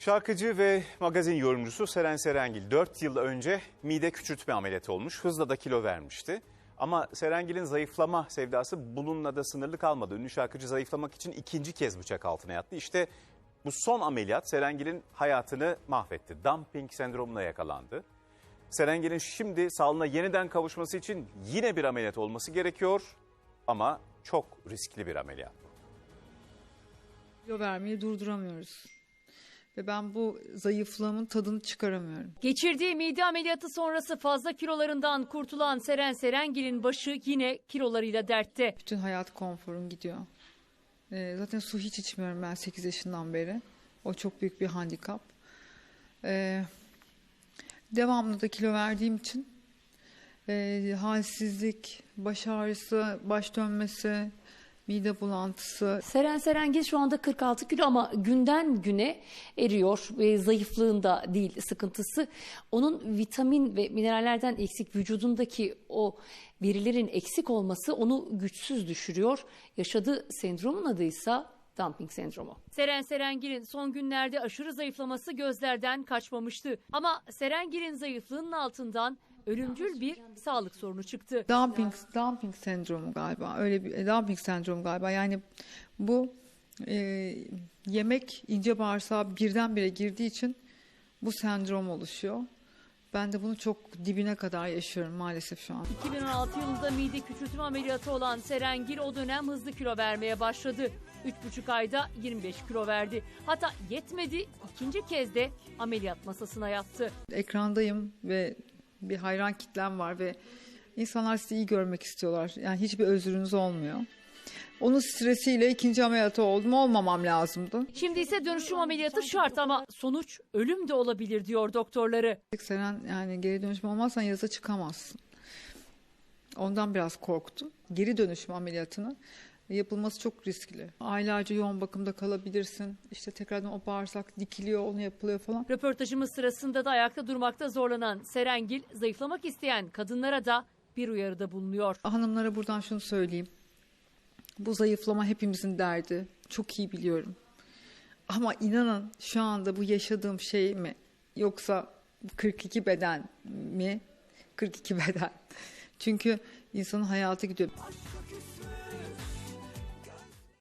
Şarkıcı ve magazin yorumcusu Seren Serengil 4 yıl önce mide küçültme ameliyatı olmuş. Hızla da kilo vermişti. Ama Serengil'in zayıflama sevdası bununla da sınırlı kalmadı. Ünlü şarkıcı zayıflamak için ikinci kez bıçak altına yattı. İşte bu son ameliyat Serengil'in hayatını mahvetti. Dumping sendromuna yakalandı. Serengil'in şimdi sağlığına yeniden kavuşması için yine bir ameliyat olması gerekiyor. Ama çok riskli bir ameliyat. Kilo vermeyi durduramıyoruz. Ve ben bu zayıflığımın tadını çıkaramıyorum. Geçirdiği mide ameliyatı sonrası fazla kilolarından kurtulan Seren Serengil'in başı yine kilolarıyla dertte. Bütün hayat konforum gidiyor. Ee, zaten su hiç içmiyorum ben 8 yaşından beri. O çok büyük bir handikap. Ee, devamlı da kilo verdiğim için e, halsizlik, baş ağrısı, baş dönmesi, mide bulantısı, Seren Serengil şu anda 46 kilo ama günden güne eriyor ve zayıflığında değil sıkıntısı. Onun vitamin ve minerallerden eksik vücudundaki o verilerin eksik olması onu güçsüz düşürüyor. Yaşadığı sendromun adıysa dumping sendromu. Seren Serengil'in son günlerde aşırı zayıflaması gözlerden kaçmamıştı. Ama Serengil'in zayıflığının altından ölümcül bir sağlık sorunu çıktı. dumping dumping sendromu galiba. Öyle bir dumping sendromu galiba. Yani bu e, yemek ince bağırsağa birdenbire girdiği için bu sendrom oluşuyor. Ben de bunu çok dibine kadar yaşıyorum maalesef şu an. 2016 yılında mide küçültme ameliyatı olan Serengil o dönem hızlı kilo vermeye başladı. 3,5 ayda 25 kilo verdi. Hatta yetmedi ikinci kez de ameliyat masasına yattı. Ekrandayım ve bir hayran kitlem var ve insanlar sizi iyi görmek istiyorlar. Yani hiçbir özrünüz olmuyor. Onun stresiyle ikinci ameliyatı oldum olmamam lazımdı. Şimdi ise dönüşüm ameliyatı şart ama sonuç ölüm de olabilir diyor doktorları. Senen yani geri dönüşüm olmazsan yaza çıkamazsın. Ondan biraz korktum. Geri dönüşüm ameliyatının yapılması çok riskli. Aylarca yoğun bakımda kalabilirsin. İşte tekrardan o bağırsak dikiliyor, onu yapılıyor falan. Röportajımız sırasında da ayakta durmakta zorlanan Serengil zayıflamak isteyen kadınlara da bir uyarıda bulunuyor. Hanımlara buradan şunu söyleyeyim. Bu zayıflama hepimizin derdi. Çok iyi biliyorum. Ama inanın şu anda bu yaşadığım şey mi yoksa 42 beden mi? 42 beden. Çünkü insanın hayatı gidiyor.